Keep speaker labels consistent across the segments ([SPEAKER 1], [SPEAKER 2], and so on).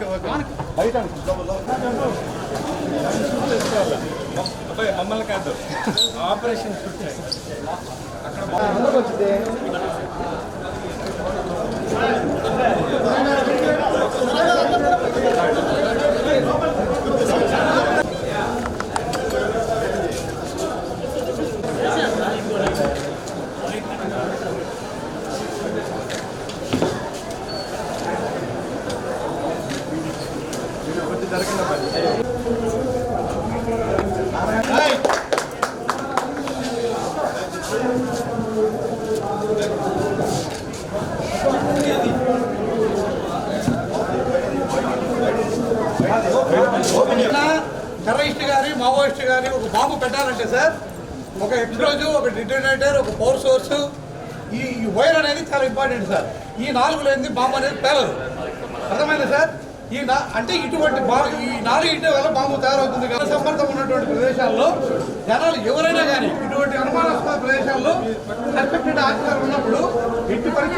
[SPEAKER 1] Okay okay. బయట మమ్మల్ని కాదు. ఆపరేషన్ షూట్ టెర్రరిస్ట్ గారి మావోయిస్ట్ గారి ఒక బాంబు పెట్టాలంటే సార్ ఒక ఎక్స్ప్లోజు ఒక డిటోనేటర్ ఒక పవర్ సోర్స్ ఈ వైర్ అనేది చాలా ఇంపార్టెంట్ సార్. ఈ నాలుగు లేనిది బాంబు అనేది పేలదు. అర్థమైంది సార్? ఈ నా అంటే ఇటువంటి బా ఈ నాలుగు ఇంటి వల్ల బాంబు తయారవుతుంది కానీ సమర్థం ఉన్నటువంటి ప్రదేశాల్లో జనాలు ఎవరైనా కానీ ఇటువంటి అనుమానాస్పద ప్రదేశాల్లో సస్పెక్టెడ్ ఆఫీసర్ ఉన్నప్పుడు ఎట్టి పరిస్థితి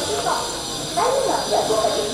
[SPEAKER 1] 知道了，来了谢
[SPEAKER 2] 谢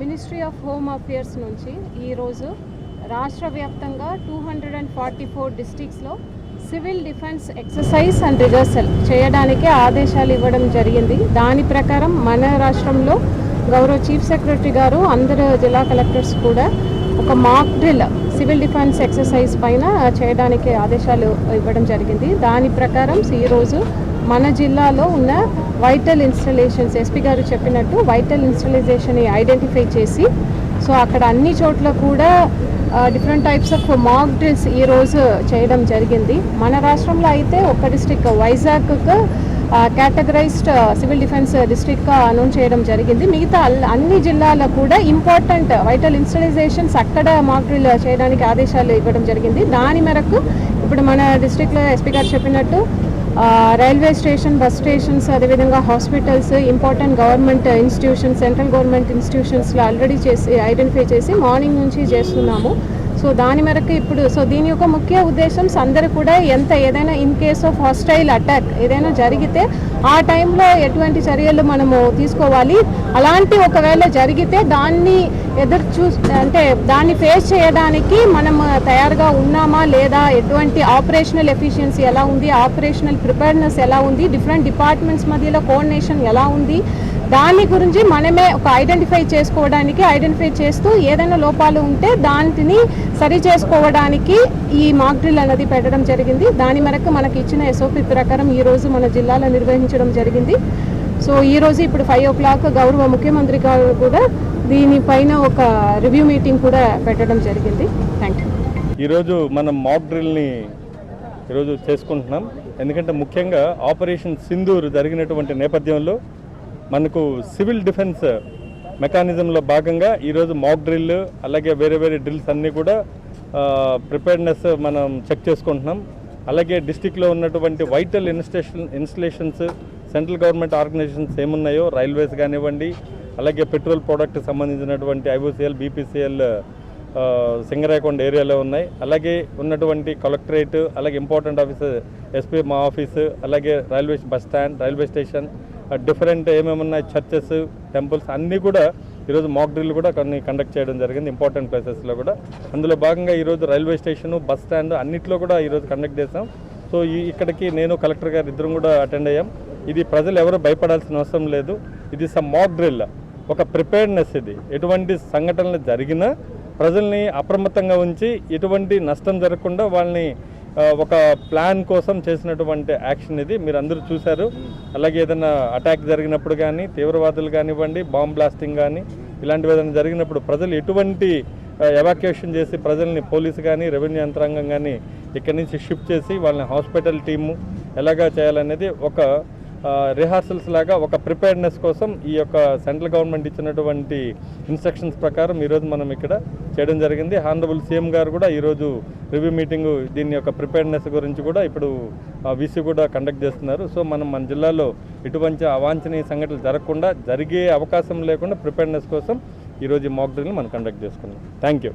[SPEAKER 2] మినిస్ట్రీ ఆఫ్ హోమ్ అఫేర్స్ నుంచి ఈరోజు రాష్ట్ర వ్యాప్తంగా two hundred and forty four డిస్టిక్స్లో civil defence exercise and rehearsal చేయడానికి ఆదేశాలు ఇవ్వడం జరిగింది. దాని ప్రకారం మన రాష్ట్రంలో గౌరవ చీఫ్ సెక్రటరీ గారు అందరు జిల్లా కలెక్టర్స్ కూడా ఒక mock drill civil defence exercise పైన చేయడానికి ఆదేశాలు ఇవ్వడం జరిగింది. దాని ప్రకారం ఈరోజు మన జిల్లాలో ఉన్న వైటల్ ఇన్స్టలేషన్స్ ఎస్పీ గారు చెప్పినట్టు వైటల్ ఇన్స్టలైజేషన్ ఐడెంటిఫై చేసి సో అక్కడ అన్ని చోట్ల కూడా different types of mock drills ఈరోజు చేయడం జరిగింది. మన రాష్ట్రంలో అయితే ఒక డిస్టిక్ వైజాగ్కు కేటగరైజ్డ్ సివిల్ డిఫెన్స్ డిస్ట్రిక్ట్గా అనౌన్స్ చేయడం జరిగింది. మిగతా అన్ని జిల్లాలో కూడా ఇంపార్టెంట్ వైటల్ ఇన్స్టలైజేషన్స్ అక్కడ మాక్ డ్రిల్ చేయడానికి ఆదేశాలు ఇవ్వడం జరిగింది. దాని మేరకు ఇప్పుడు మన డిస్ట్రిక్ట్లో ఎస్పీ గారు చెప్పినట్టు రైల్వే స్టేషన్ బస్ స్టేషన్స్ అదేవిధంగా hospitals important government institutions central government ఇన్స్టిట్యూషన్స్లో already చేసి ఐడెంటిఫై చేసి మార్నింగ్ నుంచి చేస్తున్నాము. సో దాని మేరకు ఇప్పుడు సో దీని యొక్క ముఖ్య ఉద్దేశం అందరూ కూడా ఎంత ఏదైనా in case of hostile attack ఏదైనా జరిగితే ఆ టైంలో ఎటువంటి చర్యలు మనము తీసుకోవాలి. అలాంటి ఒకవేళ జరిగితే దాన్ని ఎదురు చూ అంటే దాన్ని ఫేస్ చేయడానికి మనం తయారుగా ఉన్నామా లేదా ఎటువంటి ఆపరేషనల్ ఎఫిషియన్సీ ఎలా ఉంది ఆపరేషనల్ ప్రిపేర్నెస్ ఎలా ఉంది డిఫరెంట్ డిపార్ట్మెంట్స్ మధ్యలో కోఆర్డినేషన్ ఎలా ఉంది దాని గురించి మనమే ఒక ఐడెంటిఫై చేసుకోవడానికి ఐడెంటిఫై చేస్తూ ఏదైనా లోపాలు ఉంటే దానిని సరి చేసుకోవడానికి ఈ మాక్ డ్రిల్ అనేది పెట్టడం జరిగింది. దాని మేరకు మనకి ఇచ్చిన ఎస్ఓపి ప్రకారం ఈరోజు మన జిల్లాలో నిర్వహించడం జరిగింది. సో ఈ రోజు ఇప్పుడు ఫైవ్ ఓ క్లాక్ గౌరవ ముఖ్యమంత్రి గారు కూడా దీనిపైన ఒక రివ్యూ మీటింగ్ కూడా పెట్టడం జరిగింది. థ్యాంక్ యూ
[SPEAKER 3] ఈరోజు మనం మాక్ డ్రిల్ని ఈరోజు చేసుకుంటున్నాం. ఎందుకంటే ముఖ్యంగా ఆపరేషన్ సింధూర్ జరిగినటువంటి నేపథ్యంలో మనకు సివిల్ డిఫెన్స్ మెకానిజంలో భాగంగా ఈరోజు మాక్ డ్రిల్ అలాగే వేరే వేరే డ్రిల్స్ అన్నీ కూడా ప్రిపేర్నెస్ మనం చెక్ చేసుకుంటున్నాం. అలాగే డిస్టిక్లో ఉన్నటువంటి వైటల్ ఇన్స్టేషన్ ఇన్స్టలేషన్స్ సెంట్రల్ గవర్నమెంట్ ఆర్గనైజేషన్స్ ఏమున్నాయో రైల్వేస్ కానివ్వండి అలాగే పెట్రోల్ ప్రోడక్ట్ సంబంధించినటువంటి ఐఓసిఎల్ బీపీసీఎల్ సింగరాయకొండ ఏరియాలో ఉన్నాయి. అలాగే ఉన్నటువంటి కలెక్టరేట్ అలాగే ఇంపార్టెంట్ ఆఫీస్ ఎస్పీ మా ఆఫీసు అలాగే railway bus stand railway station different ఏమేమి ఉన్నాయి చర్చెస్ టెంపుల్స్ అన్నీ కూడా ఈరోజు మాక్ డ్రిల్ కూడా కొన్ని కండక్ట్ చేయడం జరిగింది ఇంపార్టెంట్ ప్లేసెస్లో కూడా. అందులో భాగంగా ఈరోజు రైల్వే స్టేషను బస్ స్టాండ్ అన్నింటిలో కూడా ఈరోజు కండక్ట్ చేసాం సో ఈ ఇక్కడికి నేను కలెక్టర్ గారు ఇద్దరం కూడా అటెండ్ అయ్యాం. ఇది ప్రజలు ఎవరు భయపడాల్సిన అవసరం లేదు. ఇది సమ్ మాక్ డ్రిల్ ఒక ప్రిపేర్నెస్ ఇది. ఎటువంటి సంఘటనలు జరిగినా ప్రజల్ని అప్రమత్తంగా ఉంచి ఎటువంటి నష్టం జరగకుండా వాళ్ళని ఒక ప్లాన్ కోసం చేసినటువంటి యాక్షన్ ఇది. మీరు అందరూ చూశారు. అలాగే ఏదైనా అటాక్ జరిగినప్పుడు కానీ తీవ్రవాదులు కానివ్వండి బాంబ్ బ్లాస్టింగ్ కానీ ఇలాంటివి ఏదైనా జరిగినప్పుడు ప్రజలు ఎటువంటి ఎవాక్యుయేషన్ చేసి ప్రజల్ని పోలీసు కానీ రెవెన్యూ యంత్రాంగం కానీ ఇక్కడి నుంచి షిఫ్ట్ చేసి వాళ్ళని హాస్పిటల్ టీము ఎలాగా చేయాలనేది ఒక రిహార్సల్స్ లాగా ఒక ప్రిపేర్నెస్ కోసం ఈ యొక్క సెంట్రల్ గవర్నమెంట్ ఇచ్చినటువంటి ఇన్స్ట్రక్షన్స్ ప్రకారం ఈరోజు మనం ఇక్కడ చేయడం జరిగింది. హానరబుల్ సీఎం గారు కూడా ఈరోజు రివ్యూ మీటింగ్ దీని యొక్క ప్రిపేర్నెస్ గురించి కూడా ఇప్పుడు వీసీ కూడా కండక్ట్ చేస్తున్నారు. సో మనం మన జిల్లాలో ఇటువంటి అవాంఛనీయ సంఘటనలు జరగకుండా జరిగే అవకాశం లేకుండా ప్రిపేర్నెస్ కోసం ఈరోజు ఈ మాక్ డ్రిల్ని మనం కండక్ట్ చేసుకున్నాం. Thank you